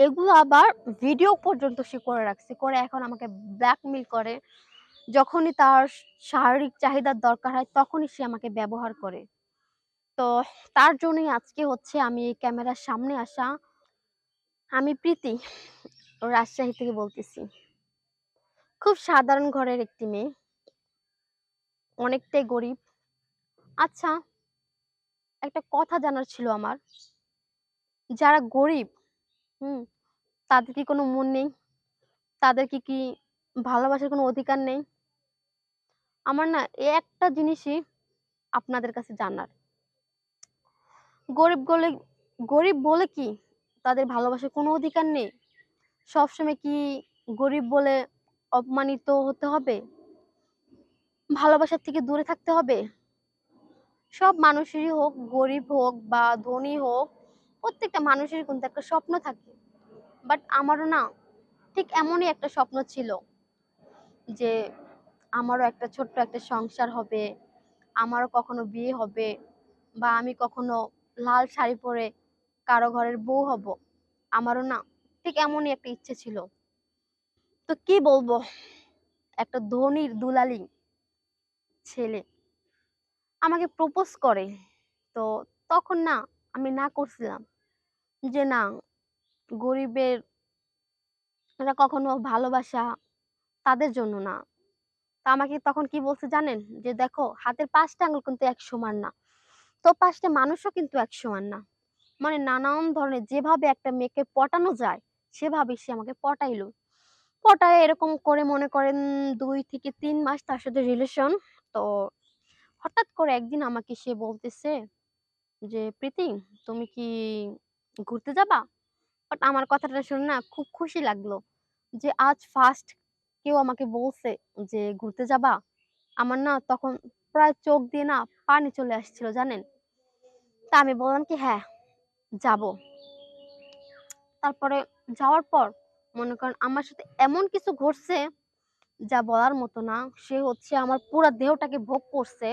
এগুলো আবার ভিডিও পর্যন্ত সে করে রাখছে। করে এখন আমাকে ব্ল্যাকমেইল করে। যখনই তার শারীরিক চাহিদার দরকার হয় তখনই সে আমাকে ব্যবহার করে। তো তার জন্যই আজকে হচ্ছে আমি এই ক্যামেরার সামনে আসা। আমি প্রীতি রাজশাহী থেকে বলতেছি। খুব সাধারণ ঘরের একটি মেয়ে। অনেকটাই গরিব। আচ্ছা, একটা কথা জানার ছিল আমার। যারা গরিব, হুম? তাদের কি কোনো মন নেই? তাদের কি, কি ভালোবাসার কোনো অধিকার নেই? আমার না একটা জিনিসই আপনাদের কাছে জানার। গরিব বলে গরিব বলে কি তাদের ভালোবাসার কোনো অধিকার নেই? সবসময় কি গরিব বলে অপমানিত হতে হবে? ভালোবাসার থেকে দূরে থাকতে হবে? সব মানুষেরই হোক, গরিব হোক বা ধনী হোক, প্রত্যেকটা মানুষেরই কিন্তু একটা স্বপ্ন থাকে। বাট আমারও না ঠিক এমনই একটা স্বপ্ন ছিল। যে আমারও একটা ছোট্ট একটা সংসার হবে, আমারও কখনো বিয়ে হবে বা আমি কখনো লাল শাড়ি পরে কারও ঘরের বউ হব। আমারও না ঠিক এমনই একটা ইচ্ছে ছিল। তো কি বলব? একটা ধনীর দুলালি ছেলে আমাকে প্রপোজ করে। তো তখন না আমি না করছিলাম। যে না গরিবের এটা কখনো ভালোবাসা তাদের জন্য না। তো আমাকে তখন কি বলছে জানেন? যে দেখো হাতের ৫ টা আঙ্গুল কিন্তু এক সমান না। তো ৫ টা মানুষও কিন্তু এক সমান না। মানে নানান ধরনের যেভাবে একটা মেয়েকে পটানো যায়, সেভাবে সে আমাকে পটাইলো। পটায় এরকম করে মনে করেন দুই থেকে তিন মাস তার সাথে রিলেশন। তো হঠাৎ করে একদিন আমাকে সে বলতেছে যে, "প্রীতি তুমি কি ঘুরতে যাবা?" বাট আমার কথাটা শুনে না খুব খুশি লাগল। যে আজ ফার্স্ট কেউ আমাকে বলছে যে, "ঘুরতে যাবা?" আমার না তখন প্রায় চোখ দিয়ে না পানি চলে আসছিল জানেন? তা আমি বললাম কি, "হ্যাঁ, যাব।" তারপরে যাওয়ার পর মনে করেন আমার সাথে এমন কিছু ঘটছে যা বলার মতো না। সে হচ্ছে আমার পুরা দেহটাকে ভোগ করছে।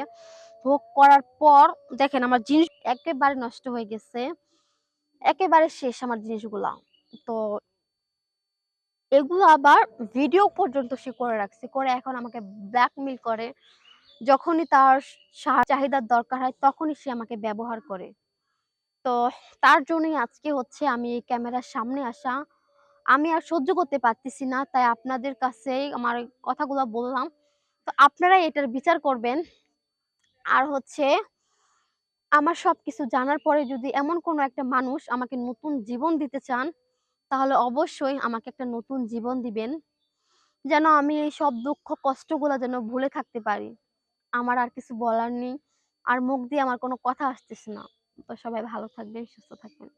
ভোগ করার পর দেখেন আমার জিনিস একেবারে নষ্ট হয়ে গেছে। একেবারে শেষ আমার জিনিসগুলা। তো এগুলো আবার ভিডিও পর্যন্ত সে করে রাখছে। করে এখন আমাকে ব্ল্যাকমেইল করে। যখনই তার চাহিদার দরকার হয় তখনই সে আমাকে ব্যবহার করে। তো তার জন্যই আজকে হচ্ছে আমি এই ক্যামেরার সামনে আসা। আমি আর সহ্য করতে পারতেছি না। তাই আপনাদের কাছেই আমার কথাগুলো বললাম। তো আপনারাই এটার বিচার করবেন। আর হচ্ছে আমার সব কিছু জানার পরে যদি এমন কোনো একটা মানুষ আমাকে নতুন জীবন দিতে চান, তাহলে অবশ্যই আমাকে একটা নতুন জীবন দিবেন। যেন আমি এই সব দুঃখ কষ্টগুলো যেন ভুলে থাকতে পারি। আমার আর কিছু বলার নেই। আর মুখ দিয়ে আমার কোনো কথা আসতেছে না। তো সবাই ভালো থাকবেন, সুস্থ থাকবেন।